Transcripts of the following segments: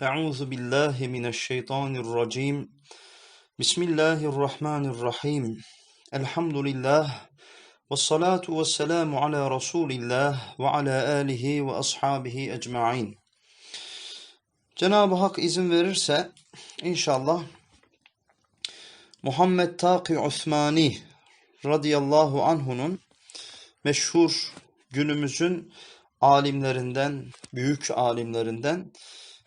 Euzu billahi mineşşeytanirracim. Bismillahirrahmanirrahim. Elhamdülillah. Ve salatu ve selamu ala Resulillah ve ala alihi ve ashabihi ecma'in. Cenab-ı Hak izin verirse inşallah Muhammed Taki Osmani radıyallahu anhunun meşhur günümüzün alimlerinden, büyük alimlerinden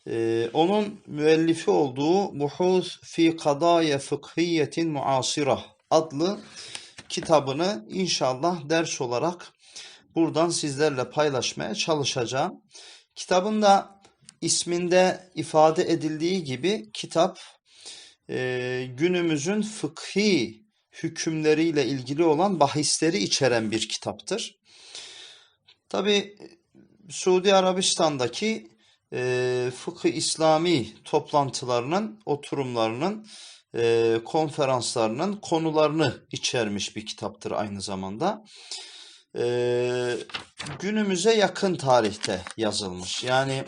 ee, onun müellifi olduğu Buhuz fi Kadaya Fıkhiyetin Muasira adlı kitabını inşallah ders olarak buradan sizlerle paylaşmaya çalışacağım. Kitabın da isminde ifade edildiği gibi kitap e, günümüzün fıkhi hükümleriyle ilgili olan bahisleri içeren bir kitaptır. Tabi Suudi Arabistan'daki e, fıkıh İslami toplantılarının, oturumlarının, e, konferanslarının konularını içermiş bir kitaptır aynı zamanda. E, günümüze yakın tarihte yazılmış. Yani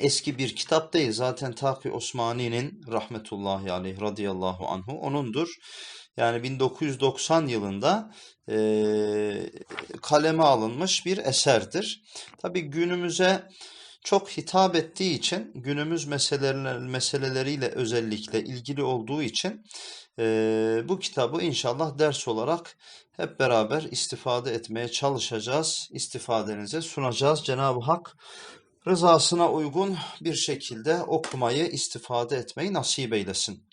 eski bir kitap değil. Zaten Taki Osmani'nin rahmetullahi aleyh radıyallahu anhu onundur. Yani 1990 yılında e, kaleme alınmış bir eserdir. Tabi günümüze çok hitap ettiği için günümüz meseleler, meseleleriyle özellikle ilgili olduğu için e, bu kitabı inşallah ders olarak hep beraber istifade etmeye çalışacağız. İstifadenize sunacağız. Cenab-ı Hak rızasına uygun bir şekilde okumayı, istifade etmeyi nasip eylesin.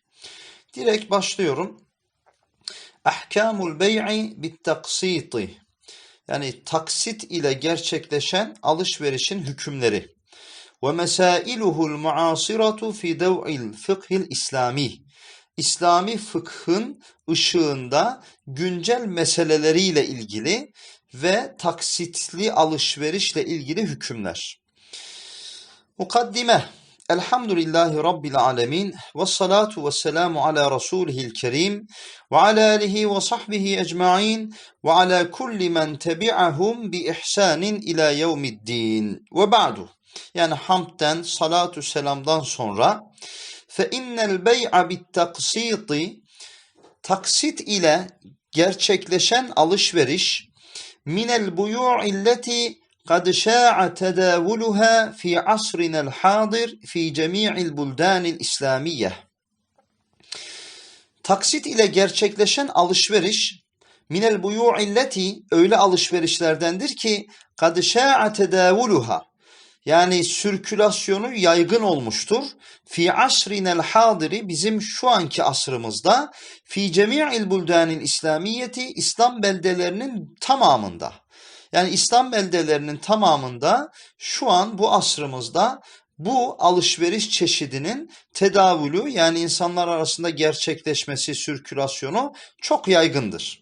Direkt başlıyorum. Ahkamul bey'i bit taksiti yani taksit ile gerçekleşen alışverişin hükümleri mesailuhul muasiratu fi dev'il fıkhil İslami. İslami fıkhın ışığında güncel meseleleriyle ilgili ve taksitli alışverişle ilgili hükümler. Mukaddime Elhamdülillahi Rabbil alemin ve salatu ve selamu ala Resulihil kerim ve ala alihi ve sahbihi ecma'in ve ala kulli men tebi'ahum bi ihsanin ila yevmiddin ve ba'du. Yani hamdden, salatu selamdan sonra fe innel bey'a bit taksiti taksit ile gerçekleşen alışveriş minel buyu' illeti kad şa'a tedavuluha fi asrinel hadir fi cemi'il buldanil İslamiye. Taksit ile gerçekleşen alışveriş minel buyu illeti öyle alışverişlerdendir ki kad şa'a tedavuluha yani sirkülasyonu yaygın olmuştur. Fi asrinel hadiri bizim şu anki asrımızda fi cemi'il buldanil İslamiyeti İslam beldelerinin tamamında. Yani İslam beldelerinin tamamında şu an bu asrımızda bu alışveriş çeşidinin tedavülü yani insanlar arasında gerçekleşmesi, sirkülasyonu çok yaygındır.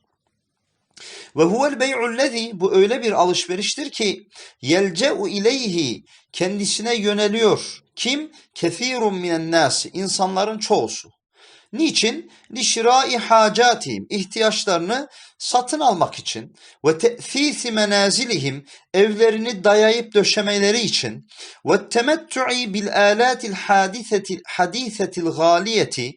Ve huvel bey'ullezî bu öyle bir alışveriştir ki yelce'u ileyhi kendisine yöneliyor. Kim? Kefirun minen nasi insanların çoğusu. Niçin? Lişirai hacatihim ihtiyaçlarını satın almak için ve te'thisi menazilihim evlerini dayayıp döşemeleri için ve temettu'i bil alatil hadisetil hadisetil galiyeti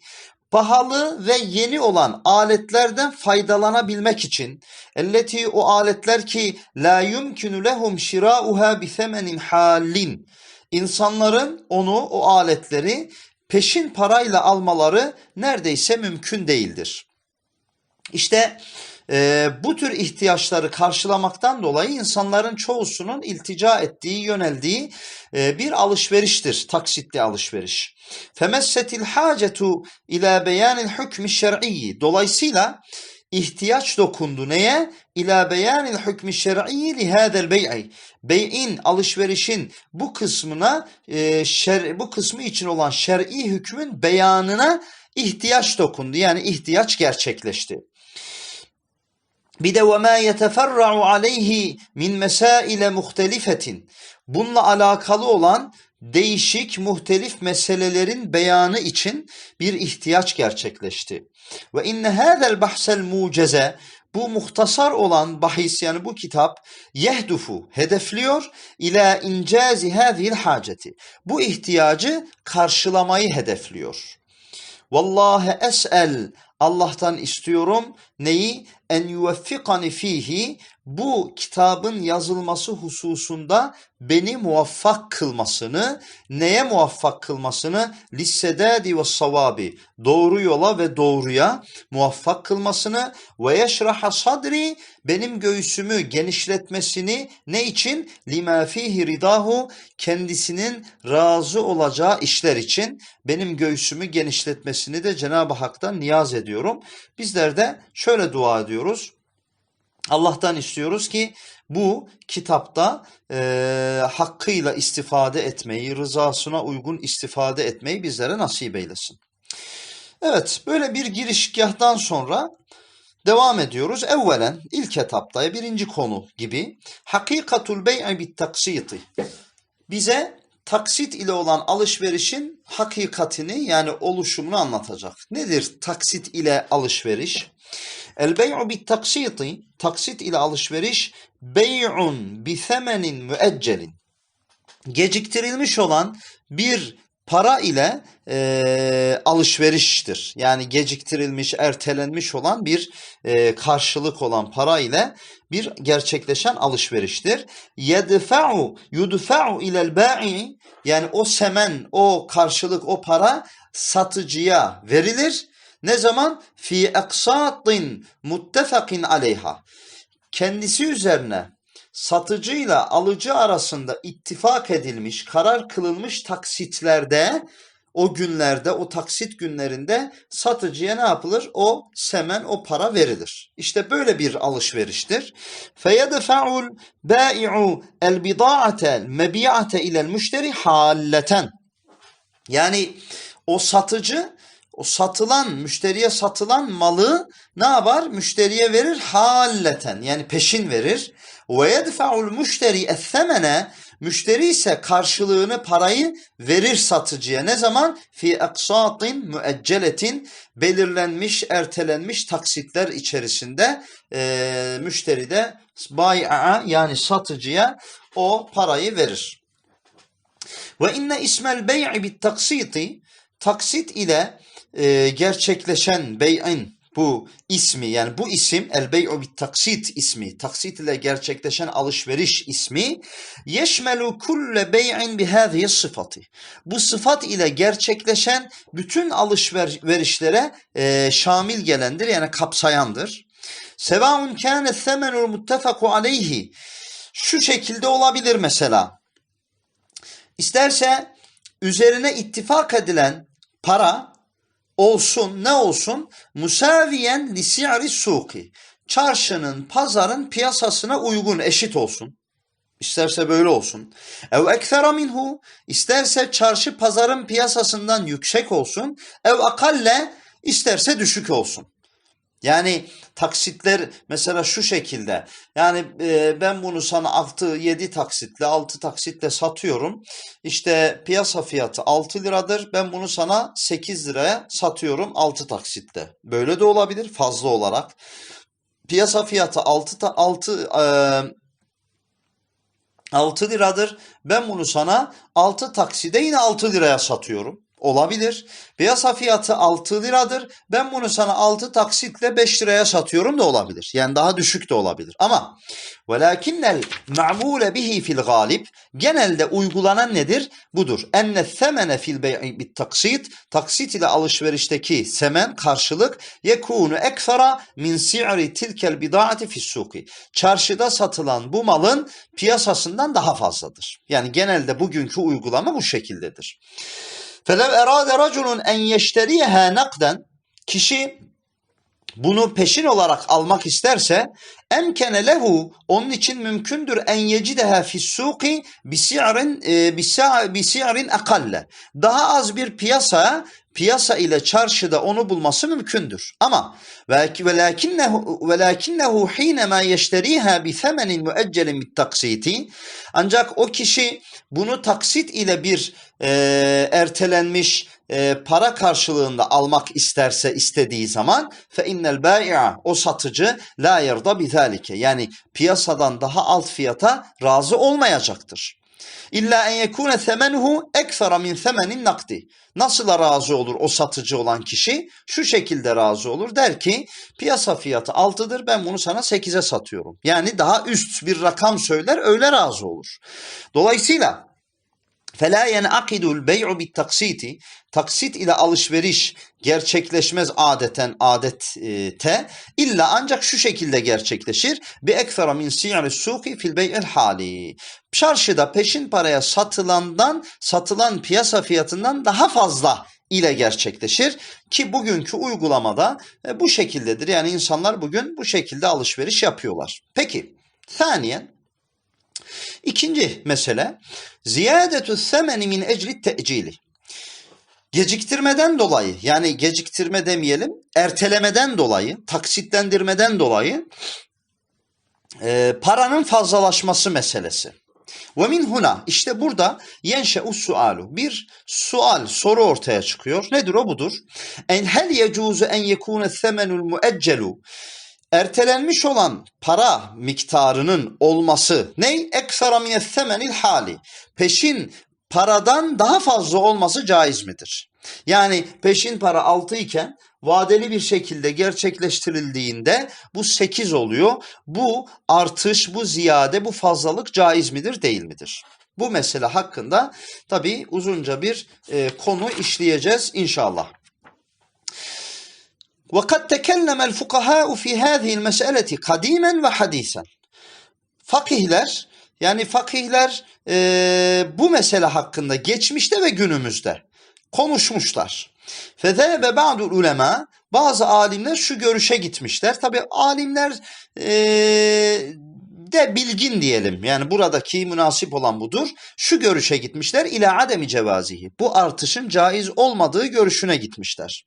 pahalı ve yeni olan aletlerden faydalanabilmek için elleti o aletler ki la yumkinu lehum şirauha bi semenin halin insanların onu o aletleri peşin parayla almaları neredeyse mümkün değildir. İşte e, bu tür ihtiyaçları karşılamaktan dolayı insanların çoğusunun iltica ettiği, yöneldiği e, bir alışveriştir, taksitli alışveriş. Femessetil hacetu ila beyanil hükmü şer'iyyi. Dolayısıyla ihtiyaç dokundu neye? İlâ beyanil hükmü şer'i li hâdel bey'i. Bey'in, alışverişin bu kısmına, e, şer, bu kısmı için olan şer'i hükmün beyanına ihtiyaç dokundu. Yani ihtiyaç gerçekleşti. Bir de mâ yeteferra'u aleyhi min mesaile muhtelifetin. Bununla alakalı olan değişik muhtelif meselelerin beyanı için bir ihtiyaç gerçekleşti. Ve inne hâzel bahsel muceze bu muhtasar olan bahis yani bu kitap yehdufu hedefliyor ila incazi hadhihi haceti. Bu ihtiyacı karşılamayı hedefliyor. Vallahi es'el Allah'tan istiyorum neyi? En yuveffikani fihi bu kitabın yazılması hususunda beni muvaffak kılmasını, neye muvaffak kılmasını? Lissedadi ve savabi, doğru yola ve doğruya muvaffak kılmasını ve yeşraha sadri, benim göğsümü genişletmesini ne için? Lima fihi ridahu, kendisinin razı olacağı işler için benim göğsümü genişletmesini de Cenab-ı Hak'tan niyaz ediyorum. Bizler de şöyle dua ediyoruz. Allah'tan istiyoruz ki bu kitapta e, hakkıyla istifade etmeyi, rızasına uygun istifade etmeyi bizlere nasip eylesin. Evet, böyle bir girişgahtan sonra devam ediyoruz. Evvelen ilk etapta birinci konu gibi hakikatul bey'i bit taksiti. Bize taksit ile olan alışverişin hakikatini yani oluşumunu anlatacak. Nedir taksit ile alışveriş? El bey'u bit taksiti, taksit ile alışveriş, bey'un bi themenin müeccelin. Geciktirilmiş olan bir para ile e, alışveriştir. Yani geciktirilmiş, ertelenmiş olan bir e, karşılık olan para ile bir gerçekleşen alışveriştir. Yedfa'u yudfa'u ilel ba'i yani o semen, o karşılık, o para satıcıya verilir ne zaman? Fi eksatin muttefakin aleyha. Kendisi üzerine satıcıyla alıcı arasında ittifak edilmiş, karar kılınmış taksitlerde o günlerde, o taksit günlerinde satıcıya ne yapılır? O semen, o para verilir. İşte böyle bir alışveriştir. فَيَدْفَعُ الْبَائِعُ الْبِضَاعَةَ الْمَبِيعَةَ اِلَى الْمُشْتَرِ حَالَّةً Yani o satıcı o satılan, müşteriye satılan malı ne yapar? Müşteriye verir halleten yani peşin verir. Ve yedfa'ul müşteri etsemene müşteri ise karşılığını parayı verir satıcıya. Ne zaman? Fi eksatin müecceletin belirlenmiş, ertelenmiş taksitler içerisinde e, müşteri de bay'a yani satıcıya o parayı verir. Ve inne ismel bey'i bit taksiti taksit ile e, gerçekleşen bey'in bu ismi yani bu isim el bey'u bit taksit ismi taksit ile gerçekleşen alışveriş ismi yeşmelu kulle bey'in bi hâzihi sıfatı bu sıfat ile gerçekleşen bütün alışverişlere e, şamil gelendir yani kapsayandır. Sevaun kâne themenul muttefaku aleyhi şu şekilde olabilir mesela. İsterse üzerine ittifak edilen para olsun ne olsun musaviyen li si'ri suki çarşının pazarın piyasasına uygun eşit olsun. İsterse böyle olsun. Ev ekfera minhu isterse çarşı pazarın piyasasından yüksek olsun. Ev akalle isterse düşük olsun. Yani taksitler mesela şu şekilde. Yani e, ben bunu sana 6-7 taksitle 6 taksitle satıyorum. İşte piyasa fiyatı 6 liradır. Ben bunu sana 8 liraya satıyorum 6 taksitle. Böyle de olabilir fazla olarak. Piyasa fiyatı 6 6 e, 6 liradır. Ben bunu sana 6 takside yine 6 liraya satıyorum. Olabilir. Piyasa fiyatı 6 liradır. Ben bunu sana 6 taksitle 5 liraya satıyorum da olabilir. Yani daha düşük de olabilir. Ama velakinnel ma'mule bihi fil galip genelde uygulanan nedir? Budur. Enne semene fil bey'i bit taksit taksit ile alışverişteki semen karşılık yekunu ekfera min si'ri tilkel bidaati fis. Çarşıda satılan bu malın piyasasından daha fazladır. Yani genelde bugünkü uygulama bu şekildedir. فَلَوْ اَرَادَ رَجُلٌ اَنْ يَشْتَرِيهَا nakden Kişi bunu peşin olarak almak isterse emkene lehu onun için mümkündür en yecideha fissuki bisi'rin e, bisi'rin akalle. Daha az bir piyasa piyasa ile çarşıda onu bulması mümkündür. Ama velakinnehu velakinnehu hinema yeşteriha bi themenin müeccelin bit taksiti ancak o kişi bunu taksit ile bir e, ertelenmiş e, para karşılığında almak isterse istediği zaman fe innel bai'a o satıcı la yerda bizalike yani piyasadan daha alt fiyata razı olmayacaktır. İlla en yekune semenuhu eksara min semenin nakdi. Nasıl razı olur o satıcı olan kişi? Şu şekilde razı olur. Der ki piyasa fiyatı 6'dır ben bunu sana 8'e satıyorum. Yani daha üst bir rakam söyler öyle razı olur. Dolayısıyla فَلَا يَنْعَقِدُ الْبَيْعُ بِالتَّقْسِيتِ Taksit ile alışveriş gerçekleşmez adeten adette illa ancak şu şekilde gerçekleşir. Bi ekfera min si'ri suki fil bey'il hali. Çarşıda peşin paraya satılandan satılan piyasa fiyatından daha fazla ile gerçekleşir ki bugünkü uygulamada e, bu şekildedir. Yani insanlar bugün bu şekilde alışveriş yapıyorlar. Peki, saniyen İkinci mesele ziyadetü semeni min ecli te'cili. Geciktirmeden dolayı yani geciktirme demeyelim ertelemeden dolayı taksitlendirmeden dolayı e, paranın fazlalaşması meselesi. Ve min huna işte burada yenşe'u sualu bir sual soru ortaya çıkıyor. Nedir o budur? En hel yecuzu en yekune semenul mueccelu ertelenmiş olan para miktarının olması ney? Eksara minethemenil hali. Peşin paradan daha fazla olması caiz midir? Yani peşin para 6 iken vadeli bir şekilde gerçekleştirildiğinde bu 8 oluyor. Bu artış, bu ziyade, bu fazlalık caiz midir, değil midir? Bu mesele hakkında tabii uzunca bir e, konu işleyeceğiz inşallah. وقد تكلم الفقهاء في هذه المسألة قديما وحديثا. Fakihler yani fakihler e, bu mesele hakkında geçmişte ve günümüzde konuşmuşlar. Fezebe ba'dul ulema bazı alimler şu görüşe gitmişler. Tabi alimler e, de bilgin diyelim. Yani buradaki münasip olan budur. Şu görüşe gitmişler ila ademi cevazihi. Bu artışın caiz olmadığı görüşüne gitmişler.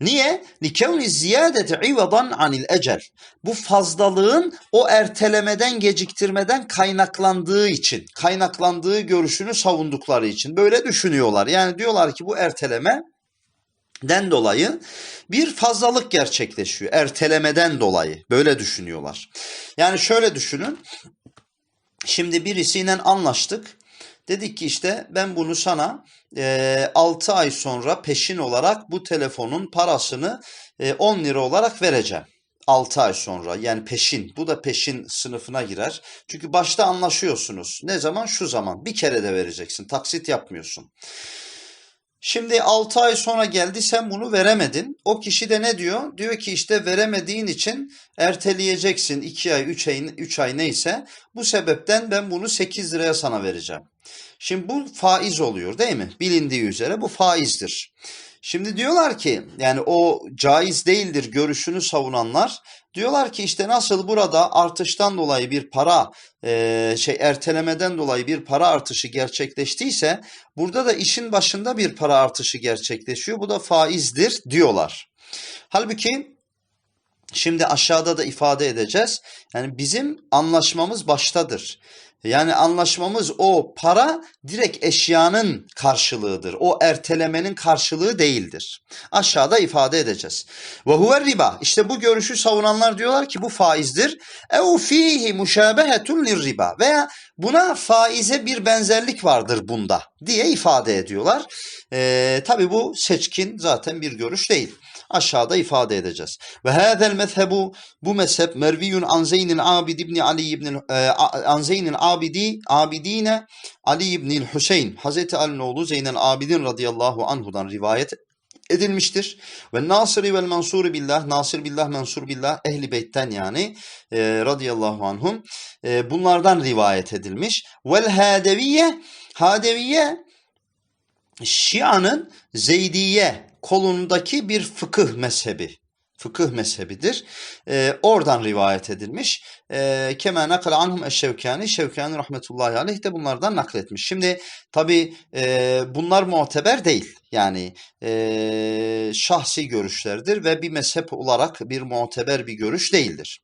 Niye? Likevni ziyadeti ivadan anil ecel. Bu fazlalığın o ertelemeden, geciktirmeden kaynaklandığı için, kaynaklandığı görüşünü savundukları için böyle düşünüyorlar. Yani diyorlar ki bu erteleme den dolayı bir fazlalık gerçekleşiyor. Ertelemeden dolayı böyle düşünüyorlar. Yani şöyle düşünün. Şimdi birisiyle anlaştık. Dedik ki işte ben bunu sana e, 6 ay sonra peşin olarak bu telefonun parasını e, 10 lira olarak vereceğim. 6 ay sonra yani peşin bu da peşin sınıfına girer. Çünkü başta anlaşıyorsunuz. Ne zaman? Şu zaman. Bir kere de vereceksin. Taksit yapmıyorsun. Şimdi 6 ay sonra geldi sen bunu veremedin. O kişi de ne diyor? Diyor ki işte veremediğin için erteleyeceksin 2 ay 3 ay 3 ay neyse. Bu sebepten ben bunu 8 liraya sana vereceğim. Şimdi bu faiz oluyor değil mi? Bilindiği üzere bu faizdir. Şimdi diyorlar ki yani o caiz değildir görüşünü savunanlar diyorlar ki işte nasıl burada artıştan dolayı bir para e, şey ertelemeden dolayı bir para artışı gerçekleştiyse burada da işin başında bir para artışı gerçekleşiyor. Bu da faizdir diyorlar. Halbuki şimdi aşağıda da ifade edeceğiz. Yani bizim anlaşmamız baştadır. Yani anlaşmamız o para direkt eşyanın karşılığıdır. O ertelemenin karşılığı değildir. Aşağıda ifade edeceğiz. Ve huve riba. İşte bu görüşü savunanlar diyorlar ki bu faizdir. Ev fihi muşabehetun riba. Veya buna faize bir benzerlik vardır bunda diye ifade ediyorlar. Ee, Tabi bu seçkin zaten bir görüş değil aşağıda ifade edeceğiz. Ve hâzel mezhebu bu mezhep merviyun an Zeynil Abid ibn Ali ibn e, an Zeynil Abidi Abidine Ali ibn Hüseyin Hazreti Ali'nin oğlu Zeynel Abidin radıyallahu anhudan rivayet edilmiştir. Ve Nasiri vel Mansuri billah, Nasir billah, Mansur billah, ehli beytten yani e, radıyallahu anhum e, bunlardan rivayet edilmiş. Vel Hadeviye, Hadeviye Şia'nın Zeydiye kolundaki bir fıkıh mezhebi. Fıkıh mezhebidir. E, oradan rivayet edilmiş. E, Kema nakal anhum eşşevkani. Şevkani rahmetullahi aleyh de bunlardan nakletmiş. Şimdi tabi e, bunlar muteber değil. Yani eee, şahsi görüşlerdir ve bir mezhep olarak bir muteber bir görüş değildir.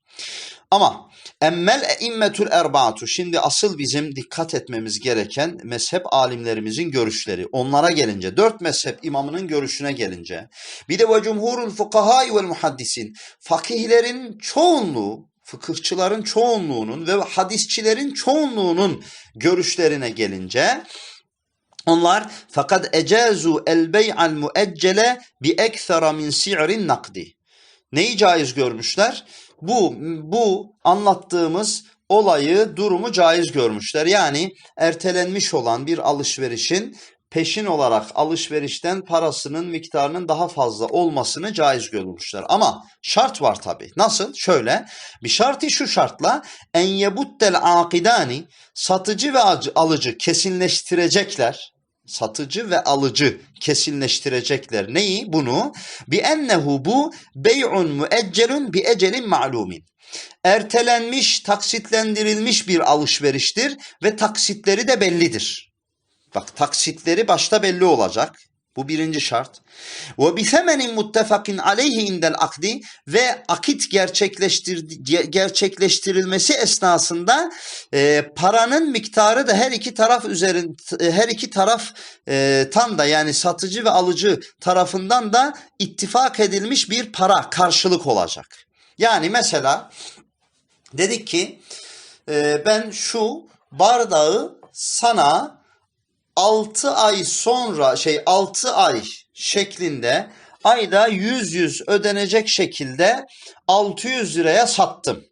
Ama emmel eimmetul erbaatu şimdi asıl bizim dikkat etmemiz gereken mezhep alimlerimizin görüşleri. Onlara gelince dört mezhep imamının görüşüne gelince bir de ve cumhurul fukahai vel muhaddisin fakihlerin çoğunluğu fıkıhçıların çoğunluğunun ve hadisçilerin çoğunluğunun görüşlerine gelince onlar fakat ecazu el bey'al mueccele bi ekthara min si'rin nakdi. Neyi caiz görmüşler? Bu bu anlattığımız olayı, durumu caiz görmüşler. Yani ertelenmiş olan bir alışverişin peşin olarak alışverişten parasının miktarının daha fazla olmasını caiz görmüşler. Ama şart var tabi. Nasıl? Şöyle. Bir şartı şu şartla en yebuttel akidani satıcı ve alıcı kesinleştirecekler satıcı ve alıcı kesinleştirecekler. Neyi? Bunu bi ennehu bu bey'un müeccelun bi ecelin ma'lumin. Ertelenmiş, taksitlendirilmiş bir alışveriştir ve taksitleri de bellidir. Bak taksitleri başta belli olacak. Bu birinci şart. Ve bi semenin muttafakin aleyhi indel akdi ve akit gerçekleştir, gerçekleştirilmesi esnasında e, paranın miktarı da her iki taraf üzerin her iki taraf e, tam da yani satıcı ve alıcı tarafından da ittifak edilmiş bir para karşılık olacak. Yani mesela dedik ki e, ben şu bardağı sana 6 ay sonra şey 6 ay şeklinde ayda 100 100 ödenecek şekilde 600 liraya sattım.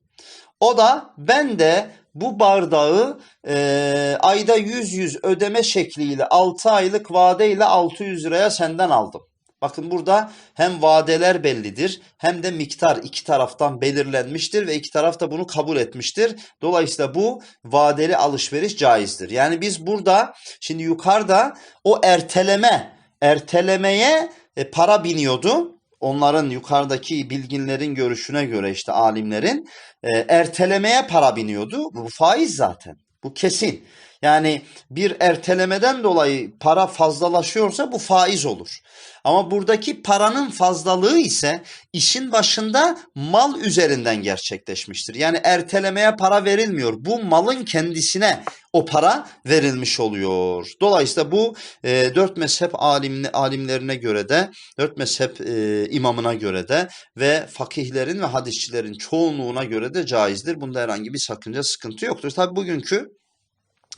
O da ben de bu bardağı e, ayda 100 100 ödeme şekliyle 6 aylık vadeyle 600 liraya senden aldım. Bakın burada hem vadeler bellidir hem de miktar iki taraftan belirlenmiştir ve iki taraf da bunu kabul etmiştir. Dolayısıyla bu vadeli alışveriş caizdir. Yani biz burada şimdi yukarıda o erteleme, ertelemeye e, para biniyordu. Onların yukarıdaki bilginlerin görüşüne göre işte alimlerin e, ertelemeye para biniyordu. Bu faiz zaten. Bu kesin. Yani bir ertelemeden dolayı para fazlalaşıyorsa bu faiz olur. Ama buradaki paranın fazlalığı ise işin başında mal üzerinden gerçekleşmiştir. Yani ertelemeye para verilmiyor. Bu malın kendisine o para verilmiş oluyor. Dolayısıyla bu e, dört mezhep alimli, alimlerine göre de, dört mezhep e, imamına göre de ve fakihlerin ve hadisçilerin çoğunluğuna göre de caizdir. Bunda herhangi bir sakınca, sıkıntı yoktur. Tabi bugünkü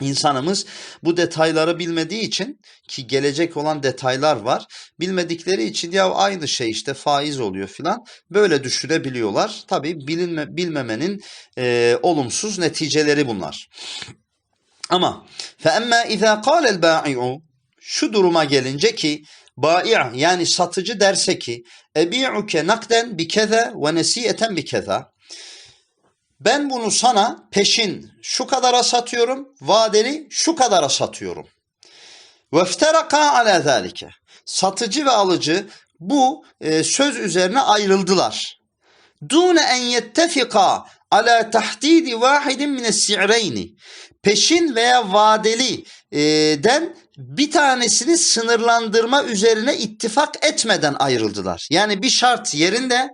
İnsanımız bu detayları bilmediği için ki gelecek olan detaylar var. Bilmedikleri için ya aynı şey işte faiz oluyor filan böyle düşünebiliyorlar. Tabi bilinme, bilmemenin e, olumsuz neticeleri bunlar. Ama emmâ izâ kâlel bâ'i'u şu duruma gelince ki bai' yani satıcı derse ki ebi'uke nakden bi keza ve nesiyeten bi keza ben bunu sana peşin şu kadara satıyorum, vadeli şu kadara satıyorum. Vefteraka ala zalike. Satıcı ve alıcı bu e, söz üzerine ayrıldılar. Dune en yettefika ala tahdidi vahidin mine si'reyni. Peşin veya vadeli e, den bir tanesini sınırlandırma üzerine ittifak etmeden ayrıldılar. Yani bir şart yerinde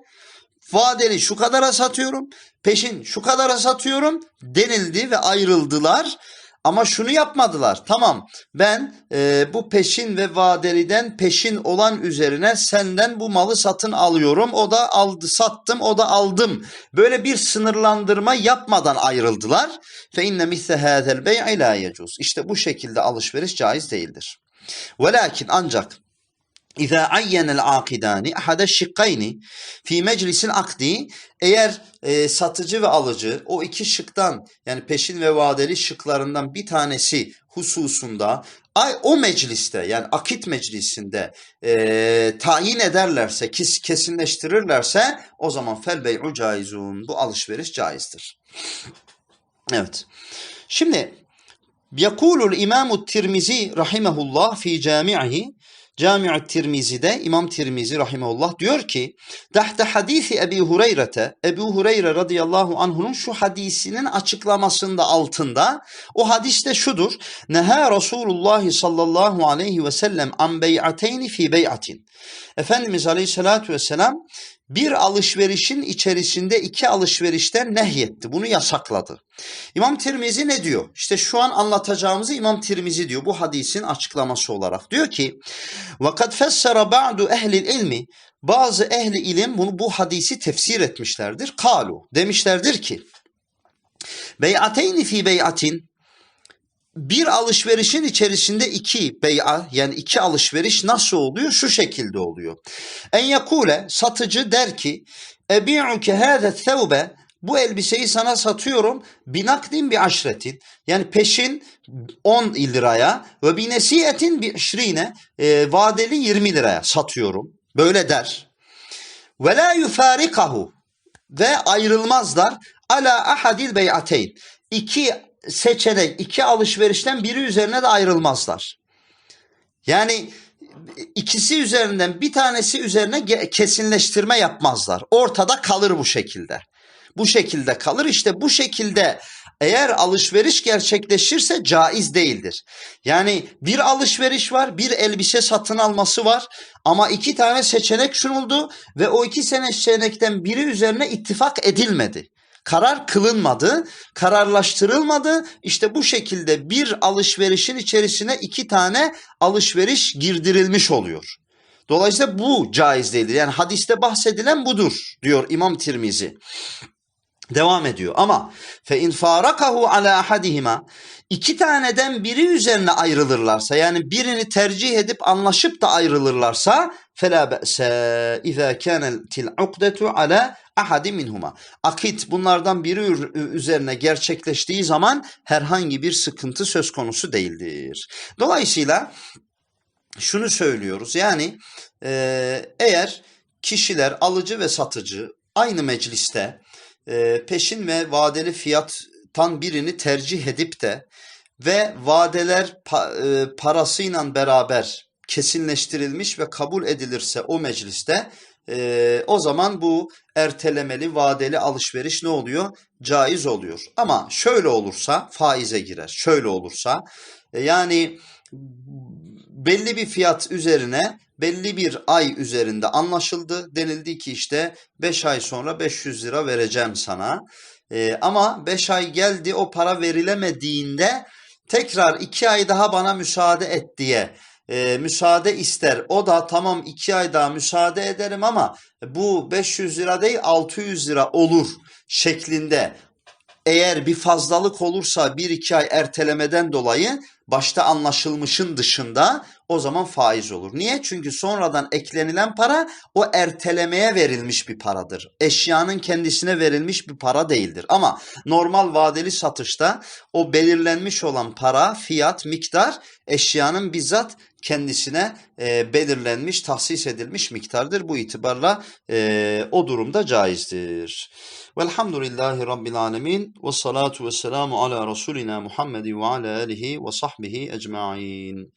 vadeli şu kadara satıyorum, peşin şu kadara satıyorum denildi ve ayrıldılar. Ama şunu yapmadılar. Tamam ben e, bu peşin ve vadeliden peşin olan üzerine senden bu malı satın alıyorum. O da aldı sattım o da aldım. Böyle bir sınırlandırma yapmadan ayrıldılar. Fe inne misle hazel bey'i la. İşte bu şekilde alışveriş caiz değildir. Velakin ancak İza ayyenel akidani ahade şıkkayni fi meclisin akdi eğer e, satıcı ve alıcı o iki şıktan yani peşin ve vadeli şıklarından bir tanesi hususunda ay o mecliste yani akit meclisinde e, tayin ederlerse kes, kesinleştirirlerse o zaman fel bey'u caizun bu alışveriş caizdir. Evet. Şimdi Yakulul İmamu Tirmizi rahimehullah fi cami'ihi Cami'ü Tirmizi'de İmam Tirmizi rahimehullah diyor ki Tahta hadisi Ebi Hureyre'te Ebu Hureyre radıyallahu anh'unun şu hadisinin açıklamasında altında o hadiste şudur. Neha Resulullah sallallahu aleyhi ve sellem an bey'ateyni fi bey'atin. Efendimiz aleyhissalatü vesselam bir alışverişin içerisinde iki alışverişten nehyetti. Bunu yasakladı. İmam Tirmizi ne diyor? İşte şu an anlatacağımızı İmam Tirmizi diyor bu hadisin açıklaması olarak. Diyor ki: "Vakat fessara ba'du ehli ilmi" Bazı ehli ilim bunu bu hadisi tefsir etmişlerdir. Kalu demişlerdir ki: "Bey'ateyni fi bey'atin" bir alışverişin içerisinde iki bey'a yani iki alışveriş nasıl oluyor? Şu şekilde oluyor. En yakule satıcı der ki ebi'uke hâze thevbe bu elbiseyi sana satıyorum binakdin bir aşretin yani peşin 10 liraya ve binesiyetin bir işrine e, vadeli 20 liraya satıyorum. Böyle der. Ve la yufarikahu ve ayrılmazlar ala ahadil bey'ateyn. İki seçenek, iki alışverişten biri üzerine de ayrılmazlar. Yani ikisi üzerinden bir tanesi üzerine kesinleştirme yapmazlar. Ortada kalır bu şekilde. Bu şekilde kalır. İşte bu şekilde eğer alışveriş gerçekleşirse caiz değildir. Yani bir alışveriş var, bir elbise satın alması var ama iki tane seçenek sunuldu ve o iki seçenekten biri üzerine ittifak edilmedi. Karar kılınmadı, kararlaştırılmadı. İşte bu şekilde bir alışverişin içerisine iki tane alışveriş girdirilmiş oluyor. Dolayısıyla bu caiz değildir. Yani hadiste bahsedilen budur diyor İmam Tirmizi. Devam ediyor ama fe in farakahu ala ahadihima iki taneden biri üzerine ayrılırlarsa yani birini tercih edip anlaşıp da ayrılırlarsa fela be'se iza kanatil ukdetu ala ahadi minhuma. Akit bunlardan biri üzerine gerçekleştiği zaman herhangi bir sıkıntı söz konusu değildir. Dolayısıyla şunu söylüyoruz yani eğer kişiler alıcı ve satıcı aynı mecliste e, peşin ve vadeli fiyattan birini tercih edip de ve vadeler pa, e, parasıyla beraber kesinleştirilmiş ve kabul edilirse o mecliste e, o zaman bu ertelemeli vadeli alışveriş ne oluyor? Caiz oluyor. Ama şöyle olursa faize girer. Şöyle olursa e, yani belli bir fiyat üzerine belli bir ay üzerinde anlaşıldı. Denildi ki işte 5 ay sonra 500 lira vereceğim sana. Ee, ama 5 ay geldi o para verilemediğinde tekrar 2 ay daha bana müsaade et diye e, müsaade ister. O da tamam 2 ay daha müsaade ederim ama bu 500 lira değil 600 lira olur şeklinde eğer bir fazlalık olursa bir iki ay ertelemeden dolayı başta anlaşılmışın dışında o zaman faiz olur. Niye? Çünkü sonradan eklenilen para o ertelemeye verilmiş bir paradır. Eşyanın kendisine verilmiş bir para değildir. Ama normal vadeli satışta o belirlenmiş olan para, fiyat, miktar eşyanın bizzat kendisine e, belirlenmiş, tahsis edilmiş miktardır. Bu itibarla e, o durumda caizdir. Velhamdülillahi Rabbil alemin ve salatu ve selamu ala Resulina Muhammedi ve ala alihi ve sahbihi ecma'in.